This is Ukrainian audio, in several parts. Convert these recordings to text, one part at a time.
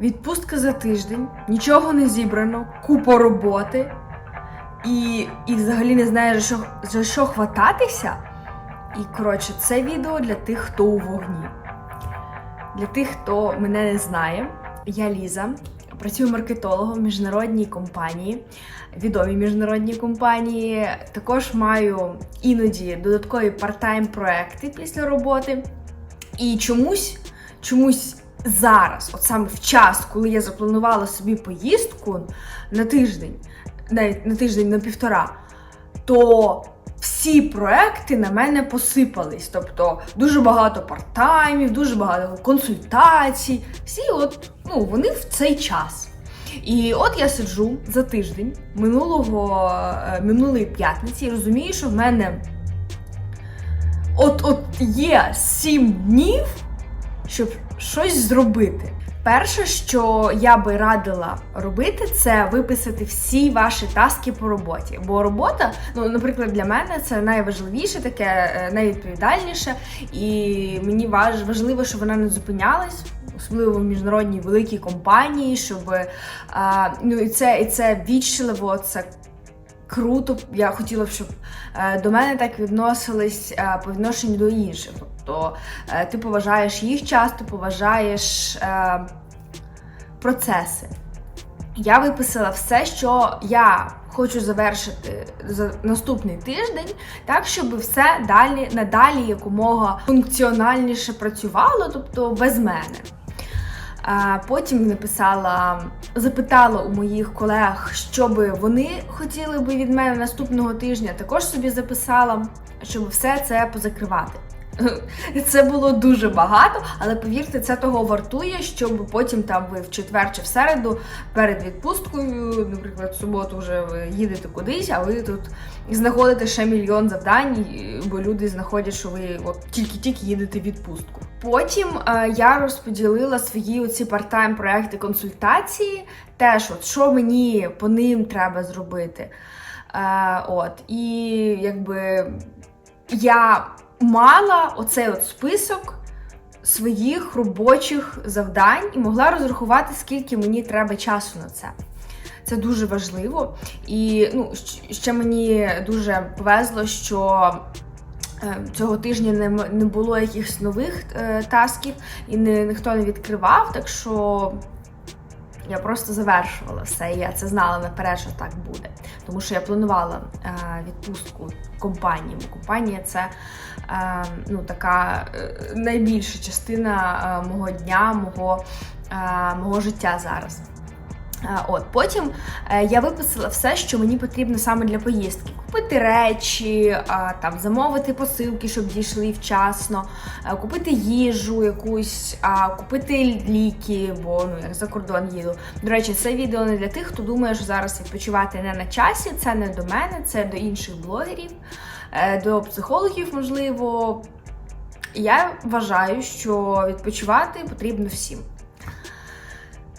відпустка за тиждень, нічого не зібрано, купа роботи, і, і взагалі не знаєш, за що, за що хвататися. І коротше, це відео для тих, хто у вогні. Для тих, хто мене не знає, я Ліза. Працюю маркетологом в міжнародній компанії, відомій міжнародній компанії. Також маю іноді додаткові парт-тайм проекти після роботи. І чомусь, чомусь зараз, от саме в час, коли я запланувала собі поїздку на тиждень, навіть на тиждень на півтора, то всі проекти на мене посипались. Тобто дуже багато парт-таймів, дуже багато консультацій. Всі, от, ну, вони в цей час. І от я сиджу за тиждень минулого е, минулої п'ятниці і розумію, що в мене от, от є сім днів, щоб щось зробити. Перше, що я би радила робити, це виписати всі ваші таски по роботі. Бо робота, ну, наприклад, для мене це найважливіше, таке е, найвідповідальніше, і мені важ, важливо, щоб вона не зупинялась. Особливо в міжнародній великій компанії, щоб а, ну і це і це вічливо, це круто. Я хотіла б, щоб е, до мене так відносились е, по відношенню до інших. Тобто е, ти поважаєш їх час, ти поважаєш е, процеси. Я виписала все, що я хочу завершити за наступний тиждень, так щоб все далі надалі якомога функціональніше працювало, тобто без мене. Потім написала, запитала у моїх колег, що би вони хотіли би від мене наступного тижня. Також собі записала, щоб все це позакривати. Це було дуже багато, але повірте, це того вартує, щоб потім там ви в четвер чи в середу перед відпусткою, наприклад, в суботу вже ви їдете кудись, а ви тут знаходите ще мільйон завдань, бо люди знаходять, що ви от тільки-тільки їдете в відпустку. Потім е, я розподілила свої оці парт-тайм проекти консультації. Теж, от що мені по ним треба зробити. Е, от, і якби я мала оцей от список своїх робочих завдань і могла розрахувати, скільки мені треба часу на це. Це дуже важливо. І ну, ще мені дуже повезло, що е, цього тижня не, не було якихось нових е, тасків і ніхто не відкривав, так що я просто завершувала все, я це знала наперед, що так буде. Тому що я планувала е, відпустку компанії, компанія це е, ну, така е, найбільша частина е, мого дня, мого, е, мого життя зараз. От потім е, я виписала все, що мені потрібно саме для поїздки: купити речі, там замовити посилки, щоб дійшли вчасно, е, купити їжу якусь, купити ліки, бо ну як за кордон їду. До речі, це відео не для тих, хто думає, що зараз відпочивати не на часі. Це не до мене, це до інших блогерів, е, до психологів, можливо. Я вважаю, що відпочивати потрібно всім.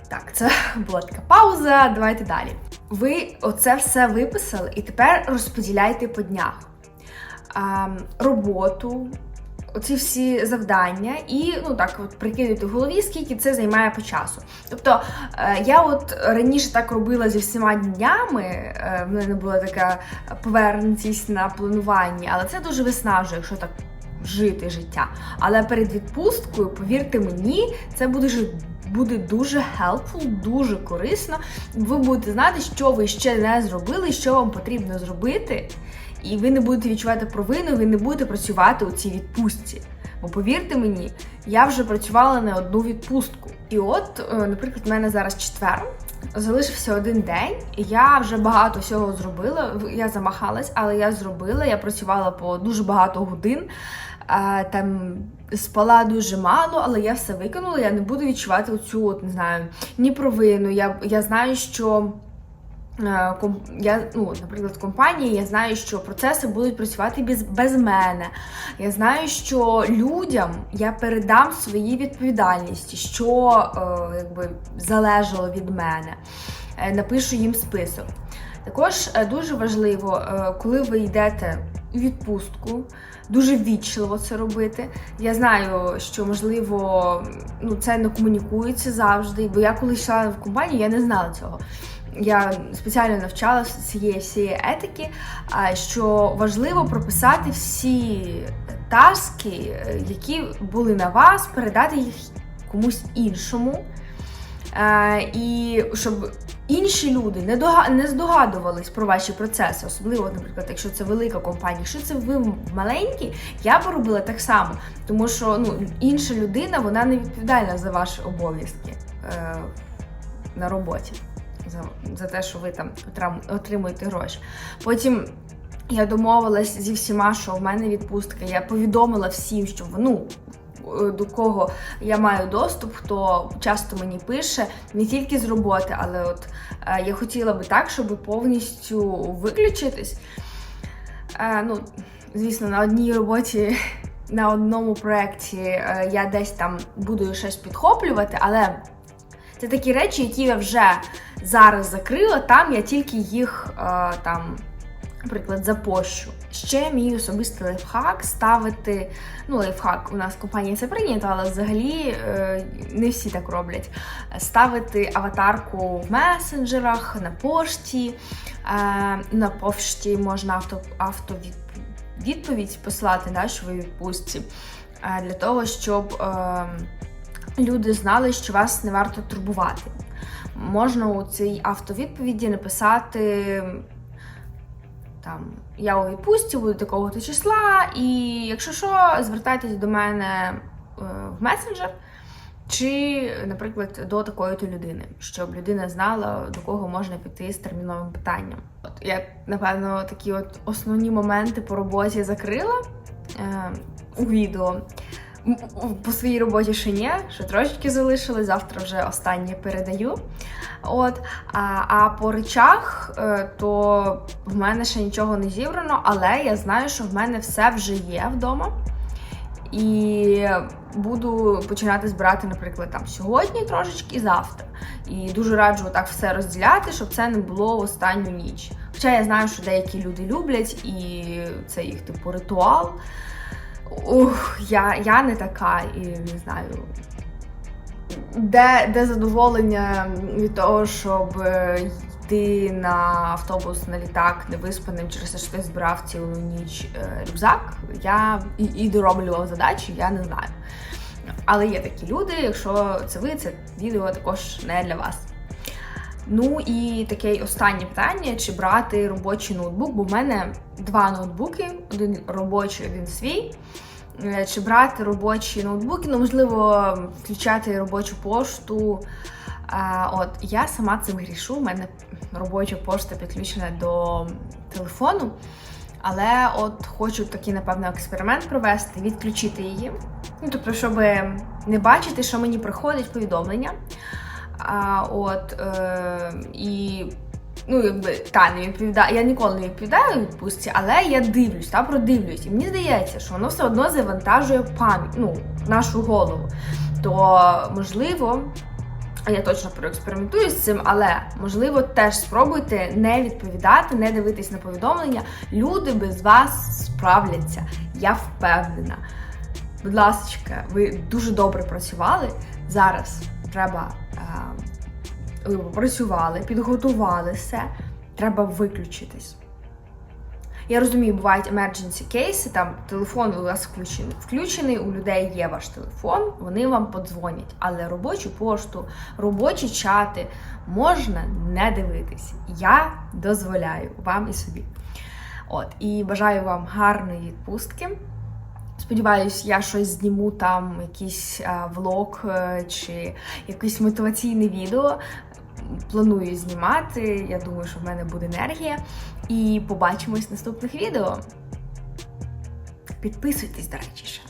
Так, це була така пауза. Давайте далі. Ви оце все виписали і тепер розподіляйте по днях. А, роботу, оці всі завдання, і ну так от прикидуйте в голові, скільки це займає по часу. Тобто е, я от раніше так робила зі всіма днями, е, в мене була така повернутість на планування, але це дуже виснажує, якщо так жити життя. Але перед відпусткою, повірте мені, це буде ж- буде дуже helpful, дуже корисно. Ви будете знати, що ви ще не зробили, що вам потрібно зробити. І ви не будете відчувати провину, ви не будете працювати у цій відпустці. Бо повірте мені, я вже працювала не одну відпустку. І от, е, наприклад, в мене зараз четвер, залишився один день, і я вже багато всього зробила. Я замахалась, але я зробила. Я працювала по дуже багато годин. е, Там спала дуже мало, але я все виконала. Я не буду відчувати оцю, от не знаю, ні провину. Я, я знаю, що е, я, ну, наприклад, компанії, я знаю, що процеси будуть працювати без, без мене. Я знаю, що людям я передам свої відповідальності, що е, якби залежало від мене. Е, напишу їм список. Також е, дуже важливо, коли ви йдете відпустку. Дуже вічливо це робити. Я знаю, що можливо ну, це не комунікується завжди, бо я коли йшла в компанію, я не знала цього. Я спеціально навчалася цієї всієї етики, що важливо прописати всі таски, які були на вас, передати їх комусь іншому. Е, І щоб інші люди не дога- не здогадувались про ваші процеси, особливо, наприклад, якщо це велика компанія, якщо це ви маленькі, я б робила так само, тому що ну, інша людина вона не відповідальна за ваші обов'язки е, на роботі, за, за те, що ви там отримуєте гроші. Потім. Я домовилась зі всіма, що в мене відпустка. Я повідомила всім, що ну, до кого я маю доступ, хто часто мені пише, не тільки з роботи, але от е, я хотіла би так, щоб повністю виключитись. Е, ну, звісно, на одній роботі, на одному проєкті е, я десь там буду щось підхоплювати, але це такі речі, які я вже зараз закрила, там я тільки їх е, там. Наприклад, запощу. Ще мій особистий лайфхак ставити. Ну, лайфхак у нас в компанії це прийнято, але взагалі е, не всі так роблять. Ставити аватарку в месенджерах, на пошті. Е, на пошті можна авто, автовідповідь послати, да, що ви відпустці, е, для того, щоб люди знали, що вас не варто турбувати. Можна у цій автовідповіді написати там я у відпустці, буду такого-то числа, і якщо що, звертайтесь до мене е, в месенджер. Чи, наприклад, до такої-то людини, щоб людина знала, до кого можна піти з терміновим питанням. От я, напевно, такі от основні моменти по роботі закрила е, у відео. По своїй роботі ще ні, ще трошечки залишили, завтра вже останнє передаю. От, а, а по речах, е, то в мене ще нічого не зібрано, але я знаю, що в мене все вже є вдома. І буду починати збирати, наприклад, там сьогодні трошечки і завтра. І дуже раджу так все розділяти, щоб це не було в останню ніч. Хоча я знаю, що деякі люди люблять, і це їх типу ритуал. Ух, я, я не така, і не знаю. Де, де задоволення від того, щоб е, йти на автобус, на літак невиспаним через те, що ти збирав цілу ніч е, рюкзак, я і, і дороблював задачі, я не знаю. Але є такі люди, якщо це ви, це відео також не для вас. Ну і таке останнє питання: чи брати робочий ноутбук, бо в мене два ноутбуки, один робочий, один свій. Е, Чи брати робочі ноутбуки, ну, можливо, включати робочу пошту. А, от я сама цим грішу. У мене робоча пошта підключена до телефону. Але от хочу такий, напевно, експеримент провести, відключити її. Ну, тобто, щоб не бачити, що мені приходить повідомлення. А, от, е, і ну, якби та не відповідаю. Я ніколи не відповідаю відпустці, але я дивлюсь та продивлюсь. І мені здається, що воно все одно завантажує пам'ять, ну, нашу голову. То можливо. Я точно проекспериментую з цим, але можливо теж спробуйте не відповідати, не дивитись на повідомлення. Люди без вас справляться. Я впевнена. Будь ласка, ви дуже добре працювали. Зараз треба. Е, ви попрацювали, підготували все, треба виключитись. Я розумію, бувають emergency кейси, там телефон у вас включений. Включений, у людей є ваш телефон, вони вам подзвонять. Але робочу пошту, робочі чати можна не дивитись. Я дозволяю вам і собі. От, і бажаю вам гарної відпустки. Сподіваюсь, я щось зніму там, якийсь а, влог е, чи якесь мотиваційне відео. Планую знімати. Я думаю, що в мене буде енергія. І побачимось в наступних відео. Підписуйтесь, до речі, ще.